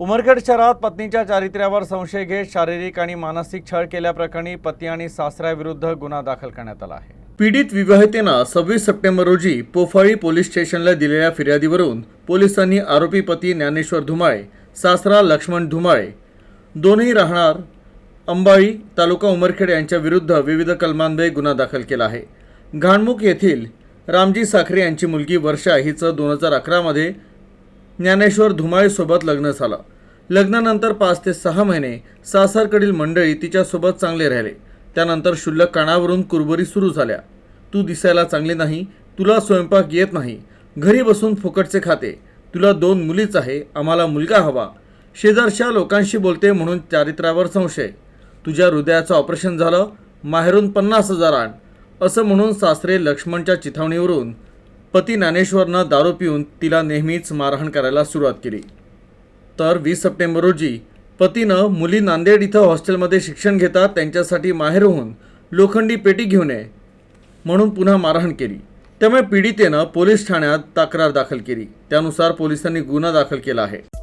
उमरखेड शहरात पत्नीच्या चारित्र्यावर संशय घेत शारीरिक आणि मानसिक छळ केल्याप्रकरणी पती आणि सासऱ्याविरुद्ध गुन्हा दाखल करण्यात आला आहे. पीडित विवाहितेनं सव्वीस सप्टेंबर रोजी पोफाळी पोलीस स्टेशनला दिलेल्या फिर्यादीवरून पोलिसांनी आरोपी पती ज्ञानेश्वर धुमाळे सासरा लक्ष्मण धुमाळे दोन्ही राहणार अंबाळी तालुका उमरखेड यांच्या विरुद्ध विविध कलमांद्वये गुन्हा दाखल केला आहे. घाणमुख येथील रामजी साखरे यांची मुलगी वर्षा हिचं दोन हजार अकरामध्ये ज्ञानेश्वर धुमाळेसोबत लग्न झालं. लग्नानंतर पाच ते सहा महिने सासरकडील मंडळी तिच्यासोबत चांगले राहिले. त्यानंतर शुल्लक कानावरून कुरबुरी सुरू झाल्या. तू दिसायला चांगली नाही तुला स्वयंपाक येत नाही घरी बसून फुकटचे खाते तुला दोन मुलीच आहे आम्हाला मुलगा हवा. शेजारच्या लोकांशी बोलते म्हणून चारित्र्यावर संशय. तुझ्या हृदयाचं ऑपरेशन झालं माहेरून पन्नास हजार आण असं म्हणून सासरे लक्ष्मणच्या चिथावणीवरून पती ज्ञानेश्वरनं दारू पिऊन तिला नेहमीच मारहाण करायला सुरुवात केली. तर वीस सप्टेंबर रोजी पतीनं मुली नांदेड इथं हॉस्टेलमध्ये शिक्षण घेतात त्यांच्यासाठी माहेरहून लोखंडी पेटी घेऊ नये म्हणून पुन्हा मारहाण केली. त्यामुळे पीडितेनं पोलीस ठाण्यात तक्रार दाखल केली. त्यानुसार पोलिसांनी गुन्हा दाखल केला आहे.